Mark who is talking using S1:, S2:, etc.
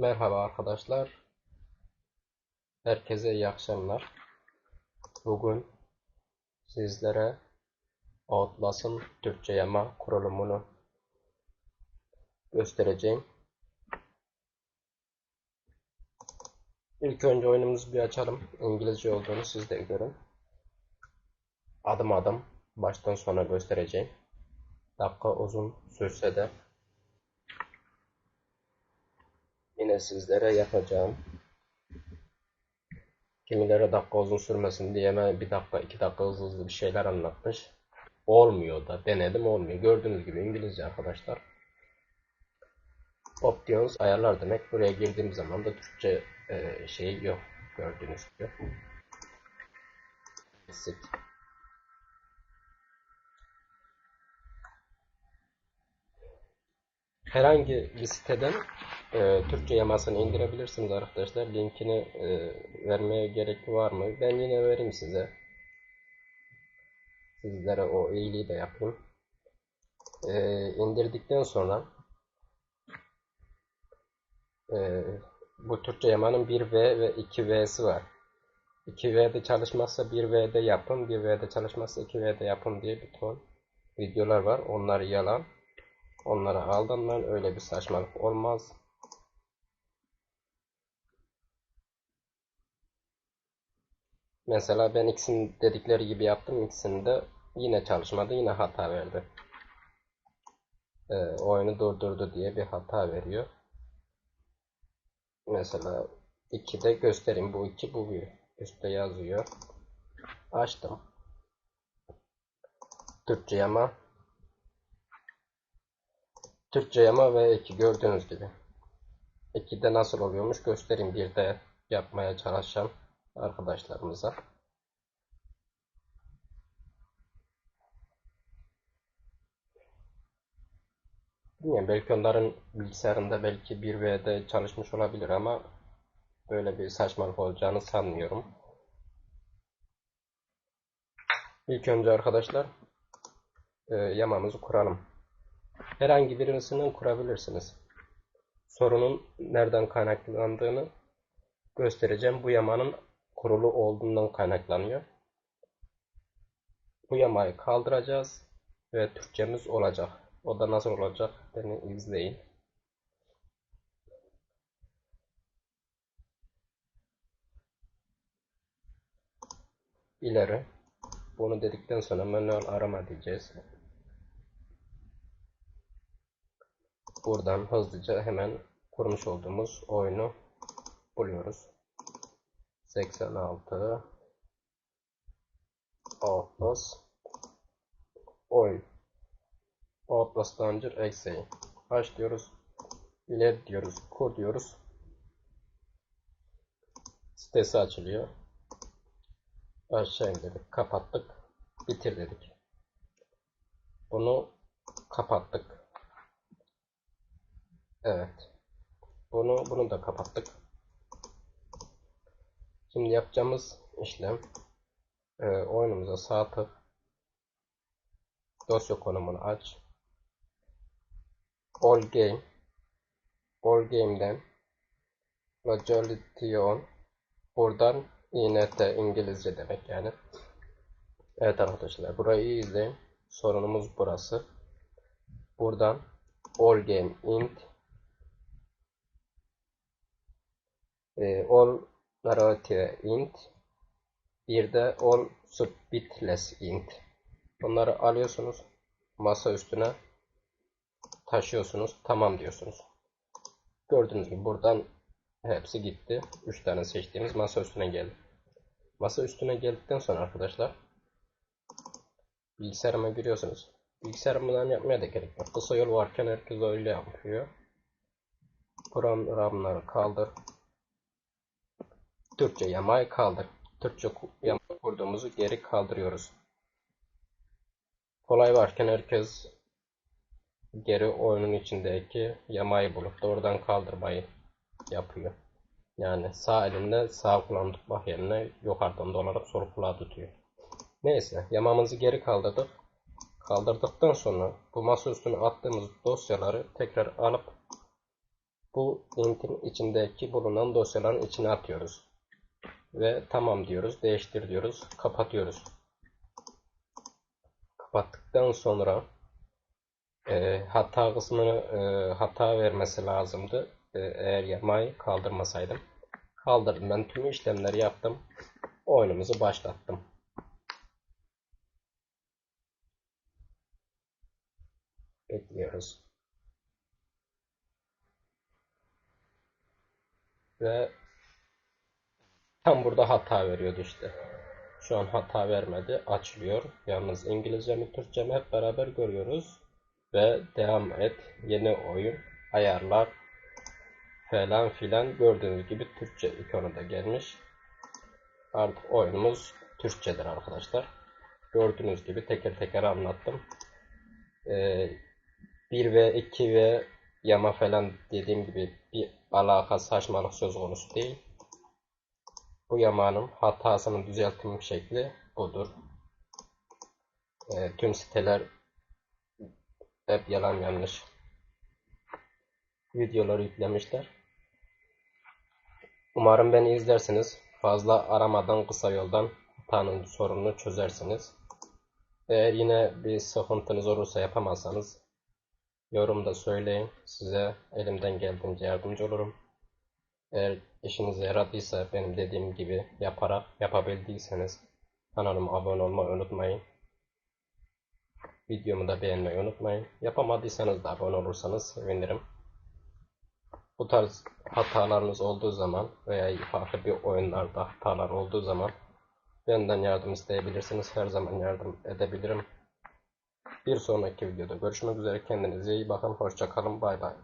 S1: Merhaba arkadaşlar. Herkese iyi akşamlar. Bugün sizlere Outlast'ın Türkçe yama kurulumunu göstereceğim. İlk önce oyunumuzu bir açalım. İngilizce olduğunu siz de görün. Adım adım baştan sona göstereceğim. Dakika uzun sürse de yine sizlere yapacağım. Kimileri dakika uzun sürmesin diye hemen bir dakika iki dakika hızlı hızlı bir şeyler anlatmış. Olmuyor da denedim olmuyor. Gördüğünüz gibi İngilizce arkadaşlar. Options ayarlar demek. Buraya girdiğim zaman da Türkçe e, şey yok gördüğünüz gibi. Sit. Herhangi bir siteden e, Türkçe yamasını indirebilirsiniz arkadaşlar. Linkini e, vermeye gerek var mı? Ben yine vereyim size. Sizlere o iyiliği de yapayım. E, indirdikten sonra e, bu Türkçe yamanın 1V ve 2V'si var. 2V'de çalışmazsa 1V'de yapın, 1V'de çalışmazsa 2V'de yapın diye bir ton videolar var. Onlar yalan. Onlara aldanmayın. Öyle bir saçmalık olmaz. Mesela ben ikisini dedikleri gibi yaptım. İkisinde yine çalışmadı. Yine hata verdi. Ee, oyunu durdurdu diye bir hata veriyor. Mesela 2'de göstereyim. Bu 2 bu 1. Üstte yazıyor. Açtım. Türkçe yama. Türkçe yama ve 2 gördüğünüz gibi. 2'de nasıl oluyormuş göstereyim. Bir de yapmaya çalışacağım arkadaşlarımıza. Bilmiyorum, belki onların bilgisayarında belki 1V'de çalışmış olabilir ama böyle bir saçmalık olacağını sanmıyorum. İlk önce arkadaşlar e, yamamızı kuralım. Herhangi birisinden kurabilirsiniz. Sorunun nereden kaynaklandığını göstereceğim. Bu yamanın kurulu olduğundan kaynaklanıyor. Bu yamayı kaldıracağız ve Türkçemiz olacak. O da nasıl olacak? Beni izleyin. İleri. Bunu dedikten sonra manuel arama diyeceğiz. Buradan hızlıca hemen kurmuş olduğumuz oyunu buluyoruz. 86 Outlast oyun Outlast Launcher exe başlıyoruz. İleri diyoruz, kur diyoruz. Sitesi açılıyor. Aşağı indirdik, kapattık, bitir dedik. Bunu kapattık. Evet. Bunu bunu da kapattık. Şimdi yapacağımız işlem e, oyunumuza sağ tık dosya konumunu aç. All game All game'den Locality on buradan INT İngilizce demek yani. Evet arkadaşlar burayı izleyin. Sorunumuz burası. Buradan all game int e, all narrative int bir de all subbitless int. Bunları alıyorsunuz masa üstüne taşıyorsunuz tamam diyorsunuz. Gördüğünüz gibi buradan hepsi gitti. 3 tane seçtiğimiz masa üstüne geldi. Masa üstüne geldikten sonra arkadaşlar bilgisayarıma giriyorsunuz. Bilgisayarımdan yapmaya da gerek yok. Kısa yol varken herkes öyle yapıyor. Programları kaldır Türkçe yamayı kaldır. Türkçe yama kurduğumuzu geri kaldırıyoruz. Kolay varken herkes geri oyunun içindeki yamayı bulup doğrudan kaldırmayı yapıyor. Yani sağ elinde sağ kulağını tutmak yerine yukarıdan dolarak sol kulağı tutuyor. Neyse yamamızı geri kaldırdık. Kaldırdıktan sonra bu masa üstüne attığımız dosyaları tekrar alıp bu int'in içindeki bulunan dosyaların içine atıyoruz. Ve tamam diyoruz, değiştir diyoruz, kapatıyoruz. Kapattıktan sonra e, hata kısmını e, hata vermesi lazımdı. E, eğer yamayı kaldırmasaydım. Kaldırdım. Ben tüm işlemleri yaptım. Oyunumuzu başlattım. Bekliyoruz. Ve tam burada hata veriyordu işte. Şu an hata vermedi. Açılıyor. Yalnız İngilizce mi Türkçe mi hep beraber görüyoruz. Ve devam et. Yeni oyun. Ayarlar. Falan filan. Gördüğünüz gibi Türkçe ikonu da gelmiş. Artık oyunumuz Türkçedir arkadaşlar. Gördüğünüz gibi teker teker anlattım. Ee, 1 ve 2 ve yama falan dediğim gibi bir alaka saçmalık söz konusu değil. Bu yamanın hatasının düzeltilmiş şekli budur. E, tüm siteler hep yalan yanlış videoları yüklemişler. Umarım beni izlersiniz. Fazla aramadan kısa yoldan hatanın sorununu çözersiniz. Eğer yine bir sıkıntınız olursa yapamazsanız yorumda söyleyin. Size elimden geldiğince yardımcı olurum. Eğer işinize yaradıysa benim dediğim gibi yaparak yapabildiyseniz kanalıma abone olmayı unutmayın. Videomu da beğenmeyi unutmayın. Yapamadıysanız da abone olursanız sevinirim. Bu tarz hatalarınız olduğu zaman veya farklı bir oyunlarda hatalar olduğu zaman benden yardım isteyebilirsiniz. Her zaman yardım edebilirim. Bir sonraki videoda görüşmek üzere. Kendinize iyi bakın. Hoşçakalın. Bay bay.